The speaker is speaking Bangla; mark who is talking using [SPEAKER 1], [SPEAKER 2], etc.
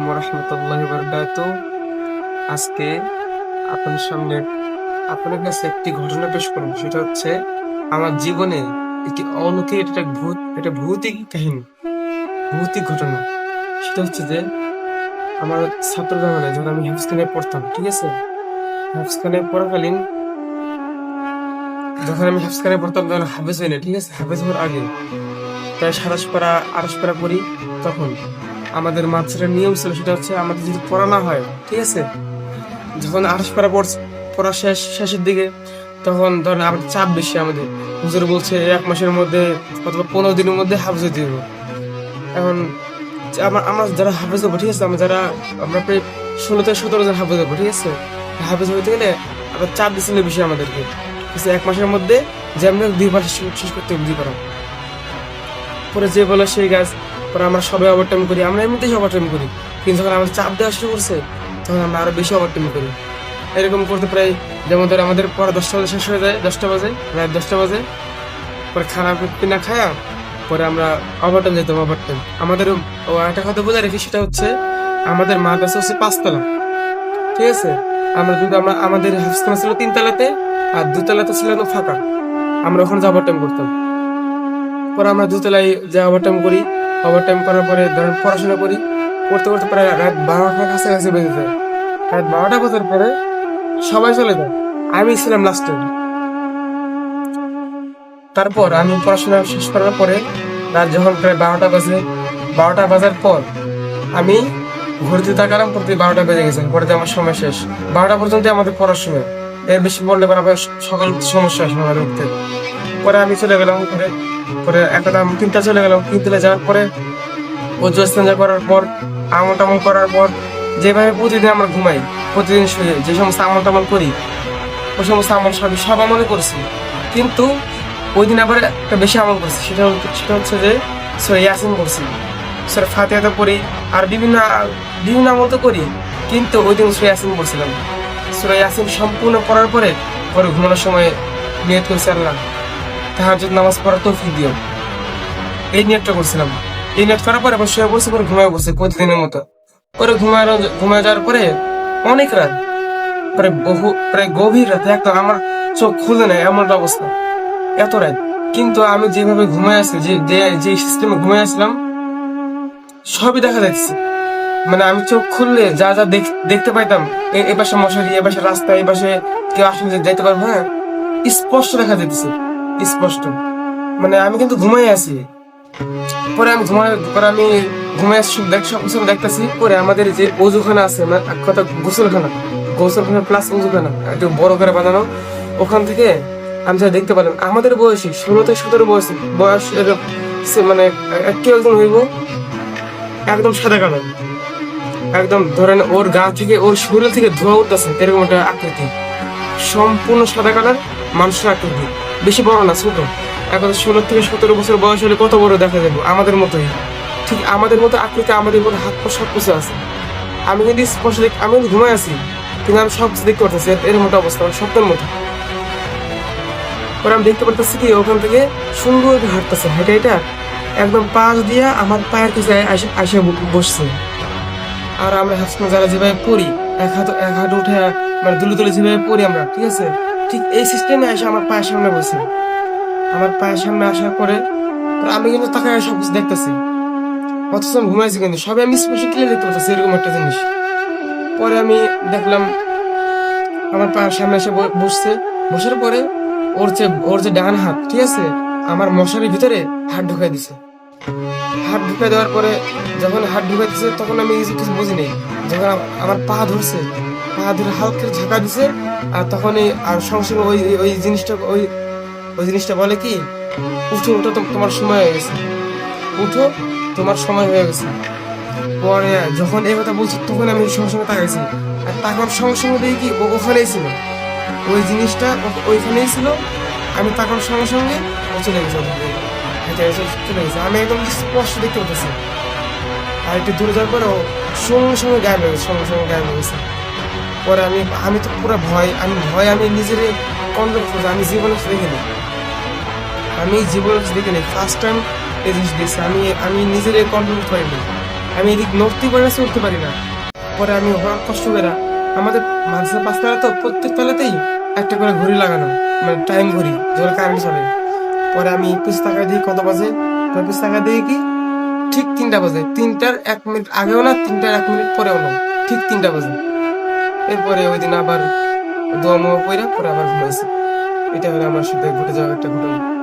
[SPEAKER 1] আলাইকুম রহমতুল্লাহ আজকে আপনার সামনে আপনার কাছে একটি ঘটনা পেশ করব। সেটা হচ্ছে আমার জীবনে একটি অলৌকিক একটা ভূত একটা ভৌতিক কাহিনী, ভৌতিক ঘটনা। সেটা হচ্ছে যে আমার ছাত্র জামানে যখন আমি হাফিজখানে পড়তাম, ঠিক আছে? হাফিজখানে পড়াকালীন যখন আমি হাফিজখানে পড়তাম তখন হাফেজ হই না ঠিক আছে? হাফেজ হওয়ার আগে প্রায় সাতাশ পারা আঠাশ পারা পড়ি তখন। আমাদের মাদ্রাসার নিয়ম ছিল, সেটা হচ্ছে আমাদের যদি পড়া না হয়, ঠিক আছে? যখন আঠাশ পারা পড়া শেষ, শেষের দিকে, তখন ধরেন আমাদের চাপ বেশি আমাদের। হুজুর বলছে, এক মাসের মধ্যে অথবা পনেরো দিনের মধ্যে হাফেজ হবে এখন আমার আমরা যারা হাফেজ হব, ঠিক আছে? আমরা যারা, আমরা প্রায় ষোলো থেকে সতেরো জন হাফেজ হব, ঠিক আছে? হাফেজ হইতে গেলে আবার চাপ দিচ্ছিল বেশি আমাদেরকে। ঠিক এক মাসের মধ্যে যে আমরা দুই মাস শেষ করতে দুই পারা। পরে যে বলে সেই গাছ পরে আমরা সবাই ওভারটাইম করি। আমরা এমনিতেই ওভারটাইম করি। কিন্তু যখন আমাদের চাপ দেওয়া শুরু করছে, তখন আমরা আরও বেশি ওভারটাইম করি। এরকম করতে প্রায়, যেমন ধর আমাদের পরে দশটা বাজে শেষ হয়ে যায়, দশটা বাজে, রাত দশটা বাজে। পরে খানা পিনা খায়া, পরে আমরা ওভারটাইম যেতাম ওভারটাইম আমাদের ও একটা কথা বোঝা রেখি, সেটা হচ্ছে আমাদের মাদ্রাসা হচ্ছে পাঁচতলা। ঠিক আছে? আমরা যদি আমরা আমাদের হাফস্থানা ছিল তিনতলাতে, আর দুতলাতে ছিল ফাঁকা। আমরা ওখানে ওভারটাইম করতাম। পরে আমরা দুতলায় যা ওভারটাইম করি ওভারটাইম করার পরে ধরেন পড়াশোনা করি করতে করতে প্রায় রাত বারোটার কাছাকাছি বেজে যায়। রাত বারোটা বাজার পরে সবাই চলে যায়। আমি ছিলাম লাস্টে তারপর আমি পড়াশোনা শেষ করার পরে রাত যখন প্রায় বারোটা বাজে, বারোটা বাজার পর আমি ঘুরতে তাকালাম প্রতি বারোটা বেজে গেছে। পরে আমার সময় শেষ। বারোটা পর্যন্ত আমাদের সময় এর বেশি বললে পরে আবার সকাল সমস্যা আসবে আমাদের উঠতে। পরে আমি চলে গেলাম পরে একটা দাম তিনটা চলে গেলাম তিনতলা যাওয়ার পরে অজু ইস্তেঞ্জা করার পর, আমল টামল করার পর যেভাবে প্রতিদিন আমরা ঘুমাই, প্রতিদিন শুয়ে যে সমস্ত আমল টামল করি ওই সমস্ত আমল সবই সব আমলে করেছি। কিন্তু ওই দিন আবার একটা বেশি আমল করছি, সেটা সেটা হচ্ছে যে সরে ইয়াসিন করছি সরে ফাতেহাতে পড়ি, আর বিভিন্ন বিভিন্ন আমল তো করি, কিন্তু ওই দিন সরে ইয়াসিন করছিলাম সরে ইয়াসিন সম্পূর্ণ করার পরে পরে ঘুমানোর সময় নিয়ত করেছি আল্লাহ। তাহাজুদ নামাজ পড়ার তৌফিক দিও। এই নিয়তটা করছিলাম। এই নিয়ত করার পরে আবার শুয়ে পড়ছি, পরে ঘুমায় পড়ছি প্রতিদিনের মতো। পরে ঘুমায় ঘুমায় যাওয়ার পরে অনেক রাত প্রায় বহু, প্রায় গভীর রাত একদম আমার চোখ খুলে নেয় এমন একটা অবস্থা। এত রাত। কিন্তু আমি যেভাবে ঘুমায় আছি, যে যে- সিস্টেমে ঘুমায় আসলাম, সবই দেখা যাচ্ছে। মানে আমি চোখ খুললে যা যা দেখ- দেখতে পাইতাম, এ- পাশে মশারি এ পাশে রাস্তা এ পাশে কেউ আসলে যাইতে পারব হ্যাঁ স্পষ্ট দেখা যাচ্ছে স্পষ্ট। মানে আমি কিন্তু ঘুমাই আছি। পরে আমি ঘুমাই পরে আমি ঘুমাই দেখ সব কিছু দেখতেছি। পরে আমাদের যে অজুখানা আছে মানে এক কথা গোসলখানা। গোসলখানা প্লাস অজুখানা, একটু বড় করে বানানো। ওখান থেকে আমি যা দেখতে পেলাম, আমাদের বয়সী, ষোলো থেকে সতেরো বয়স বয়স মানে কেউ একজন হইব, একদম সাদা কালো। একদম ধরেন ওর গা থেকে, ওর শরীর থেকে ধোয়া উঠতেছে, এরকম একটা আকৃতি। সম্পূর্ণ সাদা কালার, মানুষের আকৃতি। বেশি বড় না, ছোট। এখন ষোলো থেকে সতেরো বছর বয়স হলে কত বড় দেখা যাবে? আমাদের মতোই। ঠিক আমাদের মতো আকৃতি, আমাদের মতো হাত পা সব কিছু আছে। আমি কিন্তু স্পষ্ট দেখ, আমি কিন্তু ঘুমাই আছি। কিন্তু আমি সব কিছু দেখতে পারতেছি, এর মতো অবস্থা মানে স্বপ্নের মতো। পরে আমি দেখতে পারতেছি কি, ওখান থেকে সুন্দর হাঁটতেছে। হেঁটে এটা একদম পাশ দিয়ে আমার পায়ের কাছে আসে বসছে। আর আমরা হাসপাতাল যারা যেভাবে পড়ি, এক হাত এক হাত উঠে মানে দুলে দুলে যেভাবে পড়ি আমরা, ঠিক আছে? ঠিক এই সিস্টেমে এসে আমার পায়ের সামনে বসে। আমার পায়ের সামনে আসার পরে আমি কিন্তু তাকে সব কিছু দেখতেছি। অথচ আমি ঘুমাইছি কিন্তু, সবাই আমি স্পষ্ট ক্লিয়ার দেখতে পাচ্ছি এরকম একটা জিনিস। পরে আমি দেখলাম আমার পায়ের সামনে এসে বসছে। বসার পরে ওর যে ওর যে ডান হাত, ঠিক আছে? আমার মশারির ভিতরে হাত ঢুকাই দিছে। হাত ঢুকাই দেওয়ার পরে যখন হাত ঢুকাই দিছে তখন আমি কিছু কিছু বুঝি নেই যখন আমার পা ধরছে পা ধরে হালকা ঝাঁকা দিছে, আর তখনই আর সঙ্গে সঙ্গে ওই ওই জিনিসটা ওই ওই জিনিসটা বলে কি, উঠো উঠো তোমার সময় হয়ে গেছে। উঠো, তোমার সময় হয়ে গেছে। পরে যখন এই কথা বলছি, তখন আমি সঙ্গে সঙ্গে তাকাইছি। আর তাকার সঙ্গে সঙ্গে দেখি কি ওখানেই ছিল। ওই জিনিসটা ওইখানেই ছিল। আমি তাকার সঙ্গে সঙ্গে চলে গেছে চলে গেছে। আমি একদম স্পষ্ট দেখতে পাচ্ছি আর একটু দূরে যাওয়ার পরে সঙ্গে সঙ্গে গায়েব হয়ে গেছে, সঙ্গে সঙ্গে গায়েব হয়ে গেছে। পরে আমি আমি তো পুরো ভয়, আমি ভয়, আমি নিজের কন্ট্রোল করছি, আমি জীবনে দেখিনি। আমি জীবনে দেখিনি। ফার্স্ট টাইম এই জিনিস দেখছি, আমি আমি নিজের কন্ট্রোল করিনি আমি এদিক নড়তে পারি চড়তে পারি না। পরে আমি কষ্ট করে, আমাদের মানুষের পাঁচতলা তো প্রত্যেক তলাতেই একটা করে ঘড়ি লাগানো মানে টাইম ঘড়ি, যেগুলো কারেন্ট চলে। পরে আমি পিস টাকা দিই কত বাজে? পিস টাকা দিই কি? ঠিক তিনটা বাজে। তিনটার এক মিনিট আগেও না, তিনটার এক মিনিট পরেও না। ঠিক তিনটা বাজে। এরপরে ওই দিন আবার দোয়া মোয়া পরে পরে আবার ঘুমাইছি। এটা হলো আমার সাথে ঘটে যাওয়া একটা ঘটনা।